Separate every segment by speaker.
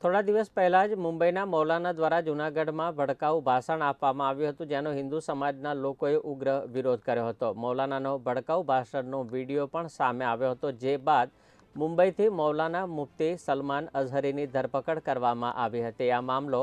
Speaker 1: થોડા દિવસ પહેલાં જ મુંબઈના મૌલાના દ્વારા જૂનાગઢમાં ભડકાઉ ભાષણ આપવામાં આવ્યું હતું, જેનો હિન્દુ સમાજના લોકોએ ઉગ્ર વિરોધ કર્યો હતો. મૌલાનાનો ભડકાઉ ભાષણનો વીડિયો પણ સામે આવ્યો હતો, જે બાદ મુંબઈથી મૌલાના મુફ્તી સલમાન અઝહરીની ધરપકડ કરવામાં આવી હતી. આ મામલો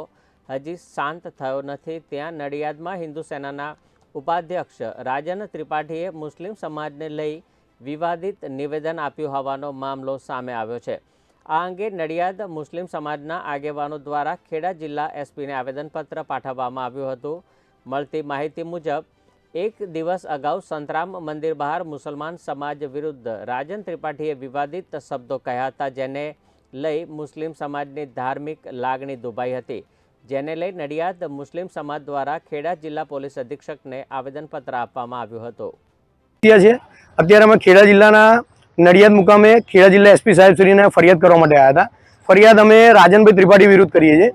Speaker 1: હજી શાંત થયો નથી. ત્યાં નડિયાદમાં હિન્દુ સેનાના ઉપાધ્યક્ષ રાજન ત્રિપાઠીએ મુસ્લિમ સમાજને લઈ વિવાદિત નિવેદન આપ્યું હોવાનો મામલો સામે આવ્યો છે. આ અંગે નડિયાદ મુસ્લિમ સમાજના આગેવાનો દ્વારા ખેડા જિલ્લા એસપીને આવેદનપત્ર પાઠવવામાં આવ્યું હતું. મળતી માહિતી મુજબ, એક દિવસ અગાઉ સંતરામ મંદિર બહાર મુસલમાન સમાજ વિરુદ્ધ રાજન ત્રિપાઠીએ વિવાદિત શબ્દો કહ્યા હતા, જેને લઈ મુસ્લિમ સમાજની ધાર્મિક લાગણી દુભાઈ હતી. જેને લઈ નડિયાદ મુસ્લિમ સમાજ દ્વારા ખેડા જિલ્લા પોલીસ અધિક્ષકને આવેદનપત્ર આપવામાં આવ્યું હતું.
Speaker 2: અત્યારે અમે ખેડા જિલ્લાના નડિયાદ મુકામે ખેડા જિલ્લા એસપી સાહેબ શ્રીને ફરિયાદ કરવા માટે આવ્યા હતા. ફરિયાદ અમે રાજનભાઈ ત્રિપાઠી વિરુદ્ધ કરીએ છીએ.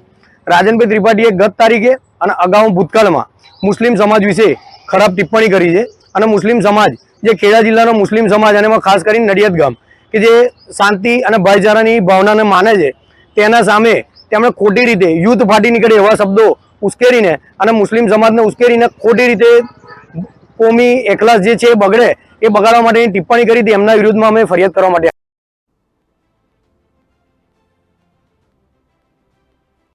Speaker 2: રાજનભાઈ ત્રિપાઠીએ ગત તારીખે અને અગાઉ ભૂતકાળમાં મુસ્લિમ સમાજ વિશે ખરાબ ટિપ્પણી કરી છે અને મુસ્લિમ સમાજ, જે ખેડા જિલ્લાનો મુસ્લિમ સમાજ અને એમાં ખાસ કરીને નડિયાદ ગામ, કે જે શાંતિ અને ભાઈચારાની ભાવનાને માને છે, તેના સામે તેમણે ખોટી રીતે યુદ્ધ ફાટી નીકળે એવા શબ્દો ઉશ્કેરીને અને મુસ્લિમ સમાજને ઉશ્કેરીને ખોટી રીતે કોમી એકલાસ જે છે એ બગડે, એ બગાડવા માટેની ટિપ્પણી કરી હતી. એમના વિરુદ્ધમાં અમે ફરિયાદ કરવા માટે